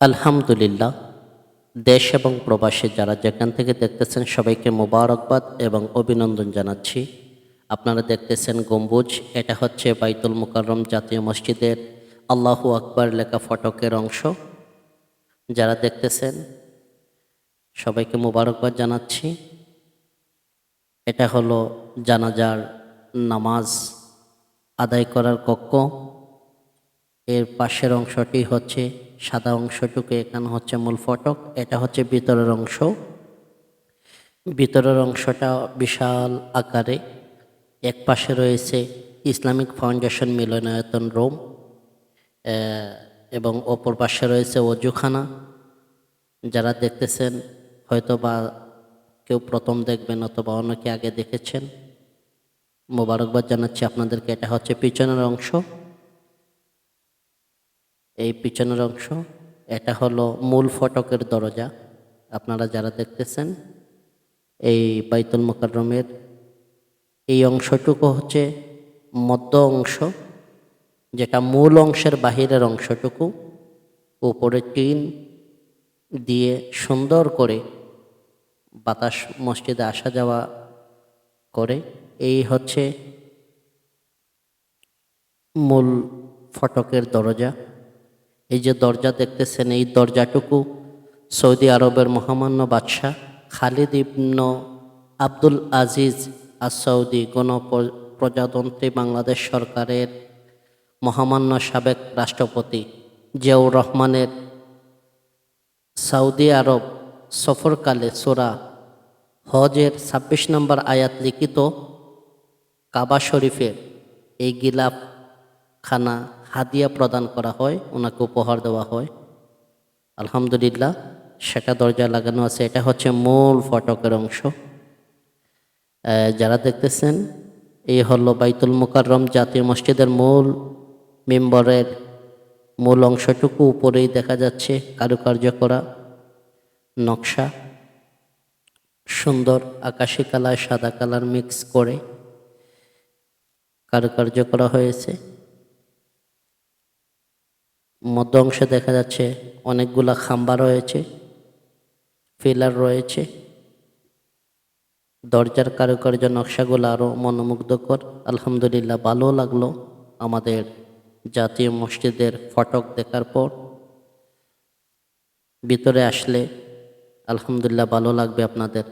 আলহামদুলিল্লাহ, দেশ এবং প্রবাসী যারা যেখান থেকে দেখতেছেন সবাইকে মোবারকবাদ এবং অভিনন্দন জানাচ্ছি। আপনারা দেখতেছেন গম্বুজ, এটা হচ্ছে বাইতুল মুকাররম জাতীয় মসজিদের আল্লাহু আকবার লেখা ফটকের অংশ। যারা দেখতেছেন, সবাইকে মোবারকবাদ জানাচ্ছি। এটা হলো জানাজার নামাজ আদায় করার কক্ষ। এর পাশের অংশটি হচ্ছে সাদা অংশটুকু এখানে হচ্ছে মূল ফটক, এটা হচ্ছে ভিতরের অংশ। ভিতরের অংশটা বিশাল আকারে, এক পাশে রয়েছে ইসলামিক ফাউন্ডেশন মিলনায়তন রোম এবং অপর পাশে রয়েছে অজুখানা। যারা দেখতেছেন হয়তো বা কেউ প্রথম দেখবেন অথবা অনেকে আগে দেখেছেন। মোবারকবাদ জানাচ্ছি আপনাদেরকে, এটা হচ্ছে পিছনের অংশ। এই পিছনের অংশ, এটা হলো মূল ফটকের দরজা। আপনারা যারা দেখতেছেন এই বাইতুল মোকাররমের এই অংশটুকু হচ্ছে মধ্য অংশ, যেটা মূল অংশের বাহিরের অংশটুকু। উপরে টিন দিয়ে সুন্দর করে বাতাস মসজিদে আসা যাওয়া করে। এই হচ্ছে মূল ফটকের দরজা। এই যে দরজা দেখতেছেন, এই দরজাটুকু সৌদি আরবের মহামান্য বাদশাহ খালিদ ইবন আব্দুল আজিজ আর সৌদি গণপ্রজাতন্ত্রী বাংলাদেশ সরকারের মহামান্য সাবেক রাষ্ট্রপতি জিয়াউর রহমানের সৌদি আরব সফরকালে সোরা হজের ছাব্বিশ নম্বর আয়াত লিখিত কাবা শরীফের এই গিলাপ খানা হাদিয়া প্রদান করা হয়, ওনাকে উপহার দেওয়া হয়। আলহামদুলিল্লাহ, সেটা দরজা লাগানো আছে। এটা হচ্ছে মূল ফটকের অংশ। যারা দেখতেছেন, এই হলো বাইতুল মুকাররম জাতীয় মসজিদের মূল মেম্বরের মূল অংশটুকু। উপরেই দেখা যাচ্ছে কারুকার্য করা, নকশা, সুন্দর আকাশি কালার, সাদা কালার মিক্স করে কারুকার্য করা হয়েছে। মধ্য অংশে দেখা যাচ্ছে অনেকগুলা খাম্বা রয়েছে, ফিলার রয়েছে, দরজার কারুকার্য নকশাগুলো আরও মনোমুগ্ধকর। আলহামদুলিল্লাহ ভালো লাগল আমাদের জাতীয় মসজিদের ফটক দেখার পর। ভিতরে আসলে আলহামদুলিল্লাহ ভালো লাগবে আপনাদের।